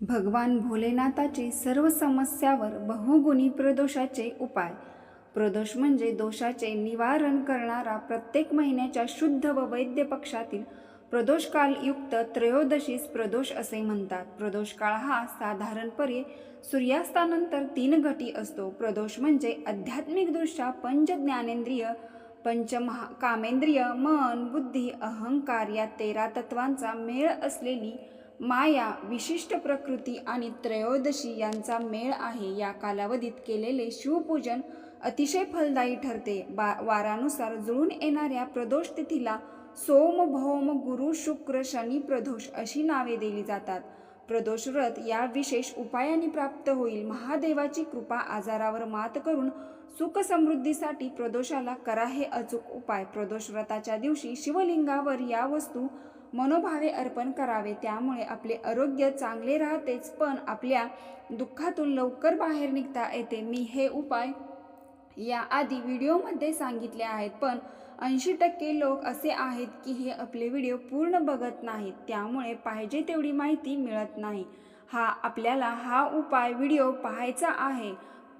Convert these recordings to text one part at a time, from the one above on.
भगवान भोलेनाथाचे सर्व समस्यावर बहुगुणी प्रदोषाचे उपाय. प्रदोष म्हणजे दोषाचे निवारण करणारा प्रत्येक महिन्याच्या शुद्ध व वैद्य पक्षातील प्रदोषकालयुक्त त्रयोदशीस प्रदोष असे म्हणतात. प्रदोषकाळ हा साधारणपणे सूर्यास्तानंतर तीन घटी असतो. प्रदोष म्हणजे आध्यात्मिकदृष्ट्या पंच ज्ञानेंद्रिय पंचमहा कामेंद्रिय मन बुद्धी अहंकार या तेरा तत्वांचा मेळ असलेली माया विशिष्ट प्रकृती आणि त्रयोदशी यांचा मेळ आहे या कालावधीत केलेले शिवपूजन अतिशय फलदायी ठरते. बा वारानुसार जुळून येणाऱ्या प्रदोष तिथीला सोम भौम गुरु शुक्र शनी प्रदोष अशी नावे दिली जातात. प्रदोष व्रत या विशेष उपायाने प्राप्त होईल. महादेवाची कृपा आजारावर मात करून सुख समृद्धीसाठी प्रदोषाला करा हे अचूक उपाय. प्रदोष व्रताच्या दिवशी शिवलिंगावर या वस्तू मनोभावे अर्पण करावे. त्यामुळे आपले आरोग्य चांगले राहतेच पण आपल्या दुःखातून लवकर बाहेर निघता येते. मी हे उपाय या आधी व्हिडिओमध्ये सांगितले आहेत पण ऐंशी टक्के लोक असे आहेत की हे आपले व्हिडिओ पूर्ण बघत नाहीत. त्यामुळे पाहिजे तेवढी माहिती मिळत नाही. हा आपल्याला हा उपाय व्हिडिओ पाहायचा आहे.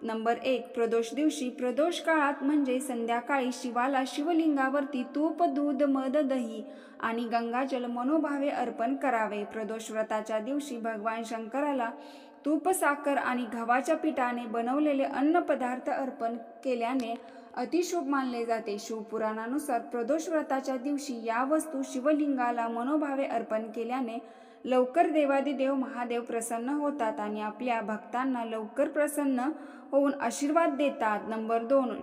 नंबर एक प्रदोष दिवशी प्रदोष काळात म्हणजे संध्याकाळी शिवाला शिवलिंगावरती तूप दूध मध दही आणि गंगाजल मनोभावे अर्पण करावे. प्रदोष व्रताच्या दिवशी भगवान शंकराला तूप साखर आणि गव्हाच्या पिठाने बनवलेले अन्नपदार्थ अर्पण केल्याने अतिशुभ मानले जाते. शिवपुराणानुसार प्रदोष व्रताच्या दिवशी या वस्तू शिवलिंगाला मनोभावे अर्पण केल्याने लवकर देवादिदेव महादेव प्रसन्न होतात आणि आपल्या भक्तांना लवकर प्रसन्न होऊन आशीर्वाद देतात. नंबर दोन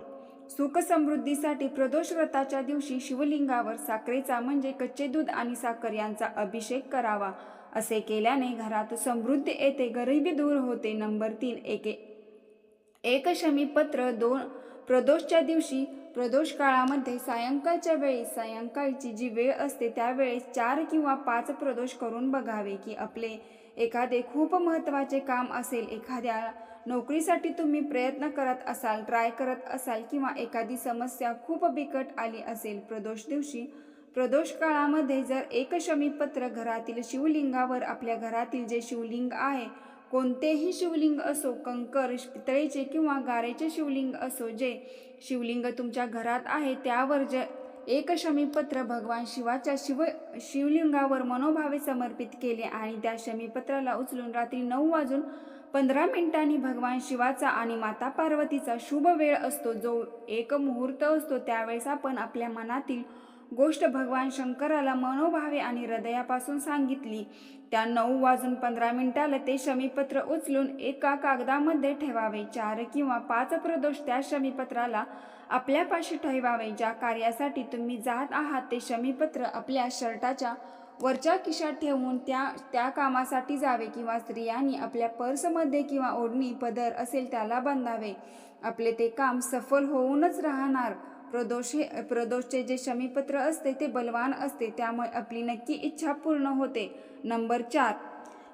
सुख समृद्धीसाठी प्रदोष व्रताच्या दिवशी शिवलिंगावर साखरेचा म्हणजे कच्चे दूध आणि साखर यांचा अभिषेक करावा. असे केल्याने घरात समृद्धी येते गरिबी दूर होते. नंबर तीन एके एक शमी पत्र दोन प्रदोषच्या दिवशी प्रदोष काळामध्ये सायंकाळच्या वेळी सायंकाळची जी वेळ असते त्यावेळेस चार किंवा पाच प्रदोष करून बघावे की आपले एखादे खूप महत्त्वाचे काम असेल एखाद्या नोकरीसाठी तुम्ही प्रयत्न करत असाल ट्राय करत असाल किंवा एखादी समस्या खूप बिकट आली असेल प्रदोष दिवशी प्रदोष काळामध्ये जर एक शमीपत्र घरातील शिवलिंगावर आपल्या घरातील जे शिवलिंग आहे कोणतेही शिवलिंग असो कंकर पितळेचे किंवा गारेचे शिवलिंग असो जे शिवलिंग तुमच्या घरात आहे त्यावर ज एक शमीपत्र भगवान शिवाच्या शिव शिवलिंगावर मनोभावे समर्पित केले आणि त्या शमीपत्राला उचलून रात्री नऊ वाजून पंधरा मिनिटांनी भगवान शिवाचा आणि माता पार्वतीचा शुभ वेळ असतो जो एक मुहूर्त असतो त्यावेळेस आपण आपल्या मनातील गोष्ट भगवान शंकराला मनोभावे आणि हृदयापासून सांगितली. त्या नऊ वाजून पंधरा मिनिटाला ते शमीपत्र उचलून एका कागदामध्ये ठेवावे. चार किंवा पाच प्रदोष त्या शमीपत्राला आपल्यापाशी ठेवावे. ज्या कार्यासाठी तुम्ही जात आहात ते शमीपत्र आपल्या शर्टाच्या वरच्या खिशात ठेवून त्या त्या कामासाठी जावे किंवा स्त्रियांनी आपल्या पर्समध्ये किंवा ओढणी पदर असेल त्याला बांधावे. आपले ते काम सफल होऊनच राहणार. प्रदोष हे प्रदोषचे जे शमीपत्र असते ते बलवान असते. त्यामुळे आपली नक्की इच्छा पूर्ण होते. नंबर चार.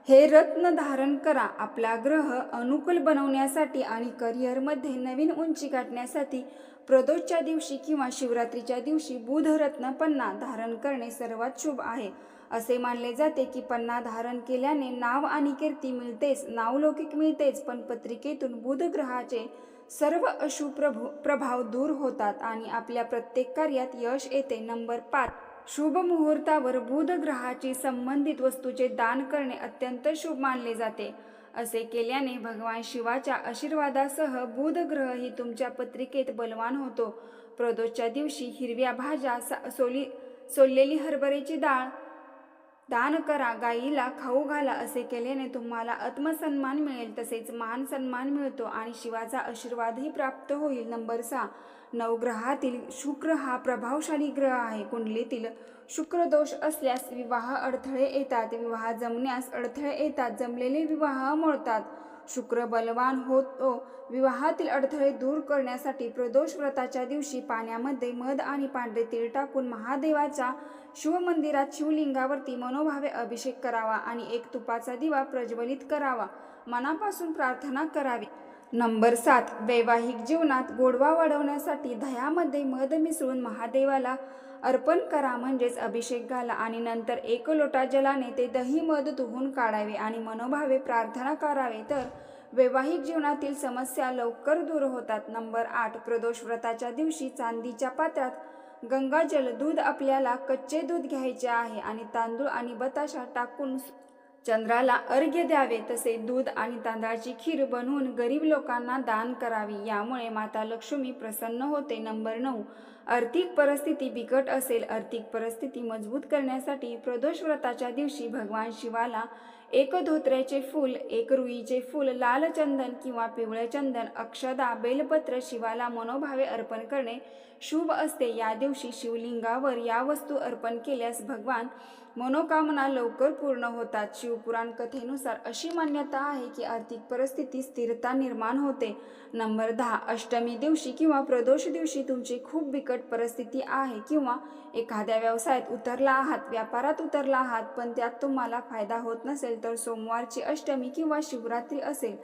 हे रत्न धारण करा. आपला ग्रह अनुकूल बनवण्यासाठी आणि करिअरमध्ये नवीन उंची गाठण्यासाठी प्रदोषच्या दिवशी किंवा शिवरात्रीच्या दिवशी बुधरत्न पन्ना धारण करणे सर्वात शुभ आहे. असे मानले जाते की पन्ना धारण केल्याने नाव आणि कीर्ती मिळतेच नावलौकिक मिळतेच पण पत्रिकेतून बुध ग्रहाचे सर्व अशुभ प्रभू प्रभाव दूर होतात आणि आपल्या प्रत्येक कार्यात यश येते. नंबर पाच. शुभ मुहूर्तावर बुध ग्रहाची संबंधित वस्तूचे दान करणे अत्यंत शुभ मानले जाते. असे केल्याने भगवान शिवाच्या आशीर्वादासह बुध ग्रह ही तुमच्या पत्रिकेत बलवान होतो. प्रदोषच्या दिवशी हिरव्या भाज्या सा सोली सोललेली हरभऱ्याची डाळ दान करा गाईला खाऊ घाला असे केल्याने तुम्हाला आत्मसन्मान मिळेल. तसेच मान सन्मान मिळतो आणि शिवाचा आशीर्वादही प्राप्त होईल. नंबर सहा. नवग्रहातील शुक्र हा प्रभावशाली ग्रह आहे. कुंडलीतील शुक्र दोष असल्यास विवाह अडथळे येतात. विवाह जमण्यास अडथळे येतात. जमलेले विवाह मोडतात. शुक्र बलवान होतो. विवाहातील अडथळे दूर करण्यासाठी प्रदोष व्रताच्या दिवशी पाण्यामध्ये मध आणि पांढरे तीळ टाकून महादेवाच्या शिवमंदिरात शिवलिंगावरती मनोभावे अभिषेक करावा आणि एक तुपाचा दिवा प्रज्वलित करावा. मनापासून प्रार्थना करावी. नंबर सात वैवाहिक जीवनात गोडवा वाढवण्यासाठी दह्यामध्ये मध मिसळून महादेवाला अर्पण करा म्हणजेच अभिषेक घाला आणि नंतर एक लोटा जलाने ते दही मध धुवून काढावे आणि मनोभावे प्रार्थना करावे. तर वैवाहिक जीवनातील समस्या लवकर दूर होतात. नंबर आठ प्रदोष व्रताच्या दिवशी चांदीच्या पात्रात गंगाजल दूध आपल्याला कच्चे दूध घ्यायचे आहे आणि तांदूळ आणि बताशा टाकून चंद्राला अर्घ्य द्यावे तसे दूध आणि तांदळाची खीर बनवून गरीब लोकांना दान करावी. यामुळे माता लक्ष्मी प्रसन्न होते. नंबर नऊ आर्थिक परिस्थिती बिकट असेल. आर्थिक परिस्थिती मजबूत करण्यासाठी प्रदोष व्रताच्या दिवशी भगवान शिवाला एक धोत्र्याचे फूल एक रुईचे फूल लाल चंदन किंवा पिवळे चंदन अक्षदा बेलपत्र शिवाला मनोभावे अर्पण करणे शुभ असते. या दिवशी शिवलिंगावर या वस्तू अर्पण केल्यास भगवान मनोकामना लवकर पूर्ण होतात. शिवपुराण कथेनुसार अशी मान्यता आहे की आर्थिक परिस्थिती स्थिरता निर्माण होते. नंबर दहा अष्टमी दिवशी किंवा प्रदोष दिवशी तुमची खूप बिकट परिस्थिती आहे किंवा एखाद्या व्यवसायात उतरला आहात व्यापारात उतरला आहात पण त्यात तुम्हाला फायदा होत नसेल तर सोमवारची अष्टमी किंवा शिवरात्री असेल.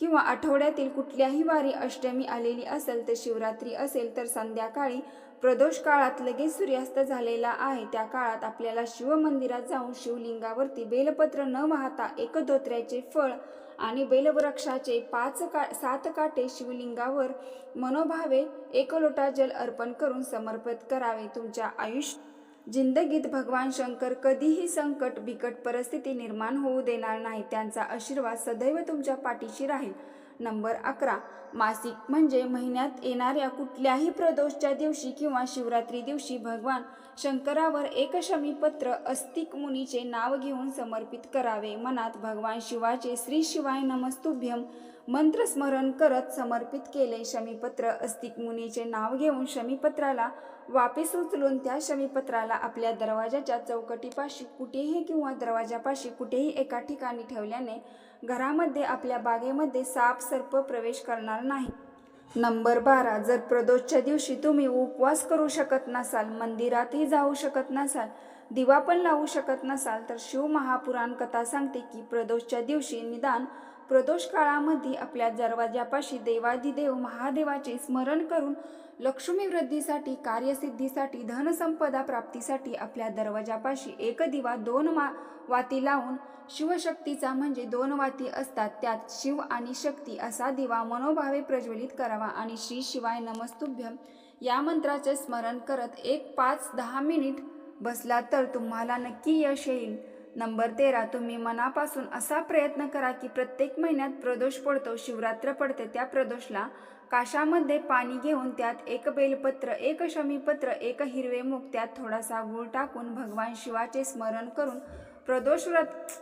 किंवा आठवड्यातील कुठल्याही वारी अष्टमी आलेली असेल तर शिवरात्री असेल तर संध्याकाळी प्रदोष काळात लगेच सूर्यास्त झालेला आहे. त्या काळात आपल्याला शिवमंदिरात जाऊन शिवलिंगावरती बेलपत्र न वाहता एक धोत्र्याचे फळ आणि बेलवृक्षाचे पाच का सात काटे शिवलिंगावर मनोभावे एक लोटा जल अर्पण करून समर्पित करावे. तुमच्या आयुष्य जिंदगीत भगवान शंकर कधीही संकट बिकट परिस्थिती निर्माण होऊ देणार नाही. त्यांचा आशीर्वाद सदैव तुमच्या पाठीशी राहील. नंबर अकरा. मासिक म्हणजे महिन्यात येणाऱ्या कुठल्याही प्रदोषच्या दिवशी किंवा शिवरात्री दिवशी भगवान शंकरावर एक शमीपत्र अस्तिक मुनीचे नाव घेऊन समर्पित करावे. मनात भगवान शिवाचे श्री शिवाय नमस्तुभ्यम मंत्र स्मरण करत समर्पित केले. शमीपत्र अस्तिक मुनीचे नाव घेऊन शमीपत्राला वापिस उचलून त्या शमीपत्राला आपल्या दरवाजाच्या चौकटीपाशी कुठेही किंवा दरवाजापाशी कुठेही एका ठिकाणी ठेवल्याने घरामध्ये आपल्या बागेमध्ये साप सर्प प्रवेश करणार नाही. नंबर बारा जर प्रदोषच्या दिवशी तुम्ही उपवास करू शकत नसाल मंदिरातही जाऊ शकत नसाल दिवा पण लावू शकत नसाल तर शिव महापुराण कथा सांगते की प्रदोषच्या दिवशी निदान प्रदोष काळामध्ये आपल्या दरवाजापाशी देवादिदेव महादेवाचे स्मरण करून लक्ष्मी वृद्धीसाठी कार्यसिद्धीसाठी धनसंपदा प्राप्तीसाठी आपल्या दरवाजापाशी एक दिवा दोन मा वाती लावून शिवशक्तीचा म्हणजे दोन वाती असतात त्यात शिव आणि शक्ती असा दिवा मनोभावे प्रज्वलित करावा आणि श्री शिवाय नमस्तुभ्यम या मंत्राचे स्मरण करत एक पाच दहा मिनिट बसला तर तुम्हाला नक्की यश येईल. नंबर तेरा तुम्ही मनापासून असा प्रयत्न करा की प्रत्येक महिन्यात प्रदोष पडतो शिवरात्र पडते त्या प्रदोषला. काशामध्ये पाणी घेऊन त्यात एक बेलपत्र एक शमीपत्र एक हिरवे मुख त्यात थोडासा गुळ टाकून भगवान शिवाचे स्मरण करून प्रदोष व्रत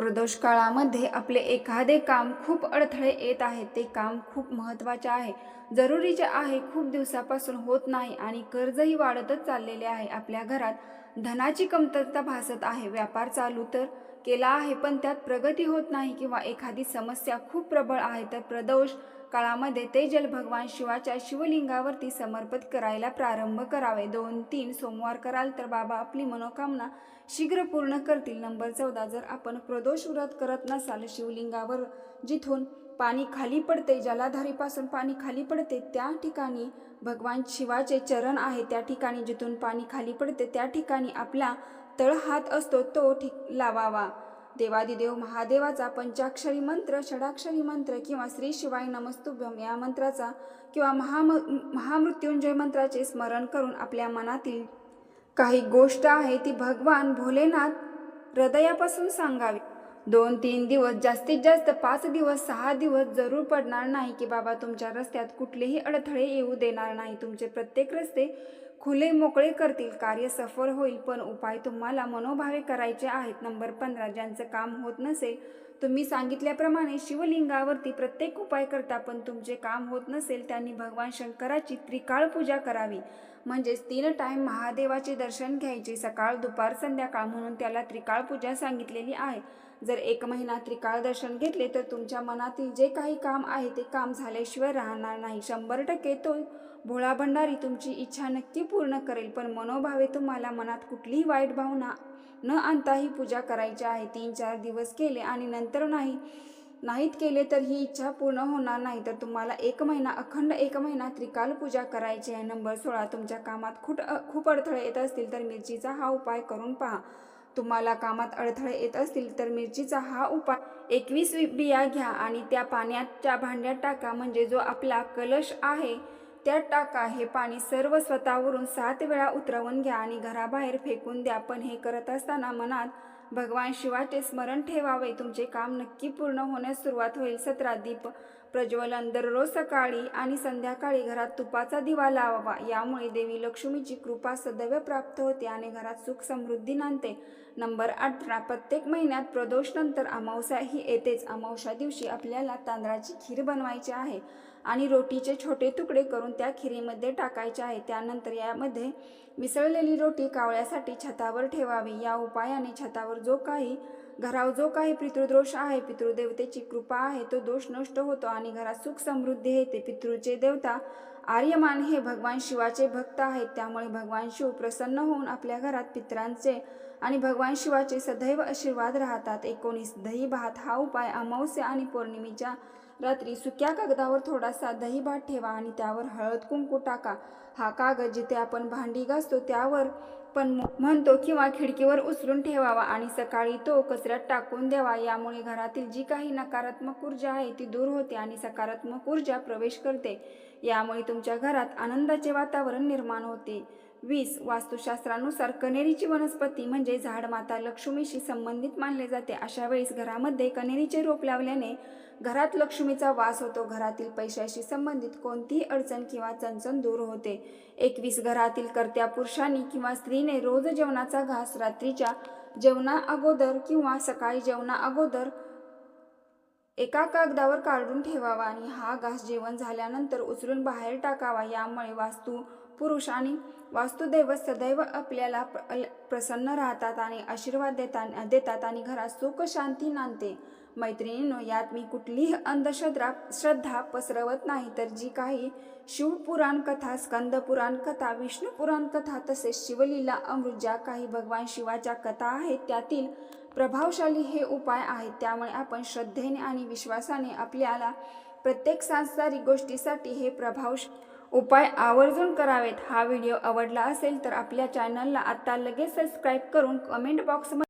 प्रदोष काळामध्ये आपले एखादे काम खूप अडथळे येत आहे ते काम खूप महत्त्वाचे आहे. जरुरीचे आहे खूप दिवसापासून होत नाही आणि कर्जही वाढतच चाललेले आहे. आपल्या घरात धनाची कमतरता भासत आहे. व्यापार चालू तर केला आहे पण त्यात प्रगती होत नाही किंवा एखादी समस्या खूप प्रबळ आहे तर प्रदोष काळामध्ये ते जल भगवान शिवाच्या शिवलिंगावरती समर्पित करायला प्रारंभ करावे. दोन तीन सोमवार कराल तर बाबा आपली मनोकामना शीघ्र पूर्ण करतील. नंबर चौदा जर आपण प्रदोष व्रत करत नसाल शिवलिंगावर जिथून पाणी खाली पडते जलाधारीपासून पाणी खाली पडते त्या ठिकाणी भगवान शिवाचे चरण आहे. त्या ठिकाणी जिथून पाणी खाली पडते त्या ठिकाणी आपला तळहात असतो तो ठिक लावावा. देवादिदेव महादेवाचा पंचाक्षरी मंत्र षडाक्षरी मंत्र किंवा श्री शिवाय नमस्तुभ्यम या मंत्राचा किंवा महाम महामृत्युंजय मंत्राचे स्मरण करून आपल्या मनातील काही गोष्ट आहे ती भगवान भोलेनाथ हृदयापासून सांगावी. दोन तीन दिवस जास्तीत जास्त पाच दिवस सहा दिवस जरूर पडणार नाही की बाबा तुमच्या रस्त्यात कुठलेही अडथळे येऊ देणार नाही. तुमचे प्रत्येक रस्ते खुले मोकळे करतील कार्य सफल होईल पण उपाय तुम्हाला मनोभावे करायचे आहेत. नंबर पंधरा ज्यांचं काम होत नसेल तुम्ही सांगितल्याप्रमाणे शिवलिंगावरती प्रत्येक उपाय करता पण तुमचे काम होत नसेल त्यांनी भगवान शंकराची त्रिकाळ पूजा करावी. म्हणजेच तीन टाईम महादेवाचे दर्शन घ्यायचे सकाळ दुपार संध्याकाळ म्हणून त्याला त्रिकाळ पूजा सांगितलेली आहे. जर एक महिना त्रिकाळ दर्शन घेतले तर तुमच्या मनातील जे काही काम आहे ते काम झाल्याशिवाय राहणार नाही. शंभर टक्के तो भोळा भंडारी तुमची इच्छा नक्की पूर्ण करेल पण मनोभावे तुम्हाला मनात कुठलीही वाईट भावना न आणता ही पूजा करायची आहे. तीन चार दिवस केले आणि नंतर नाही नाहीत केले तर ही इच्छा पूर्ण होणार नाही. तर तुम्हाला एक महिना अखंड एक महिना त्रिकाल पूजा करायची आहे. नंबर सोळा तुमच्या कामात खूट खूप अडथळे येत असतील तर मिरचीचा हा उपाय करून पहा. तुम्हाला कामात अडथळे येत असतील तर मिरचीचा हा उपाय एकवीस बिया घ्या आणि त्या पाण्याच्या भांड्यात टाका. म्हणजे जो आपला कलश आहे त्यात टाका. हे पाणी सर्व स्वतःवरून सात वेळा उतरवून घ्या आणि घराबाहेर फेकून द्या. पण हे करत असताना मनात भगवान शिवाचे स्मरण ठेवावे. तुमचे काम नक्की पूर्ण होण्यास सुरुवात होईल. सतरा दीप प्रज्वलन दररोज सकाळी आणि संध्याकाळी घरात तुपाचा दिवा लावावा. यामुळे देवी लक्ष्मीची कृपा सदैव प्राप्त होते आणि घरात सुख समृद्धी नांदते. नंबर अठरा प्रत्येक महिन्यात प्रदोषनंतर अमावस्या ही येतेच. अमावस्या दिवशी आपल्याला तांदळाची खीर बनवायची आहे आणि रोटीचे छोटे तुकडे करून त्या खिरीमध्ये टाकायचे आहे. त्यानंतर यामध्ये मिसळलेली रोटी कावळ्यासाठी छतावर ठेवावी. या उपायाने छतावर जो काही घरावर जो काही पितृदोष आहे पितृदेवतेची कृपा आहे तो दोष नष्ट होतो आणि घरात सुख समृद्धी येते. पितृचे देवता आर्यमान हे भगवान शिवाचे भक्त आहेत. त्यामुळे भगवान शिव प्रसन्न होऊन आपल्या घरात पितरांचे आणि भगवान शिवाचे सदैव आशीर्वाद राहतात. एकोणीस दही भात हा उपाय अमावस्या आणि पौर्णिमेच्या रात्री सुक्या कागदावर थोडासा दही भात ठेवा आणि त्यावर हळद कुंकू टाका. हा कागद जिथे आपण भांडी घासतो त्यावर पण म्हणतो किंवा खिडकीवर उचलून ठेवावा आणि सकाळी तो कचऱ्यात टाकून द्यावा. यामुळे घरातील जी काही नकारात्मक ऊर्जा आहे ती दूर होते आणि सकारात्मक ऊर्जा प्रवेश करते. यामुळे तुमच्या घरात आनंदाचे वातावरण निर्माण होते. वीस वास्तुशास्त्रानुसार कनेरीची वनस्पती म्हणजे झाड माता लक्ष्मीशी संबंधित मानले जाते. अशा वेळेस घरामध्ये कनेरीचे रोप लावल्याने घरात लक्ष्मीचा वास होतो. घरातील पैशाशी संबंधित कोणतीही अडचण किंवा चणचण दूर होते. एकवीस घरातील कर्त्या पुरुषांनी किंवा स्त्रीने रोज जेवणाचा घास रात्रीच्या जेवणा अगोदर किंवा सकाळी जेवणा अगोदर एका कागदावर काढून ठेवावा आणि हा घास जेवण झाल्यानंतर उचलून बाहेर टाकावा. यामुळे वास्तू पुरुष आणि वास्तुदेव सदैव आपल्याला प्र- प्रसन्न राहतात आणि आशीर्वाद देतात देतात आणि घरात सुख शांती नांदते. मैत्रिणींनो यात मी कुठलीही अंधश्रद्धा श्रद्धा पसरवत नाही. तर जी काही शिवपुराण कथा स्कंद पुराण कथा विष्णू पुराण कथा तसेच शिवलीला अमृत ज्या काही भगवान शिवाच्या कथा आहेत त्यातील प्रभावशाली हे उपाय आहेत. त्यामुळे आपण श्रद्धेने आणि विश्वासाने आपल्याला प्रत्येक सांसारिक गोष्टीसाठी हे प्रभाव उपाय आवर्जून करावेत. हा व्हिडिओ आवडला असेल तर आपल्या चॅनलला आत्ता लगेच सबस्क्राईब करून कमेंट बॉक्समध्ये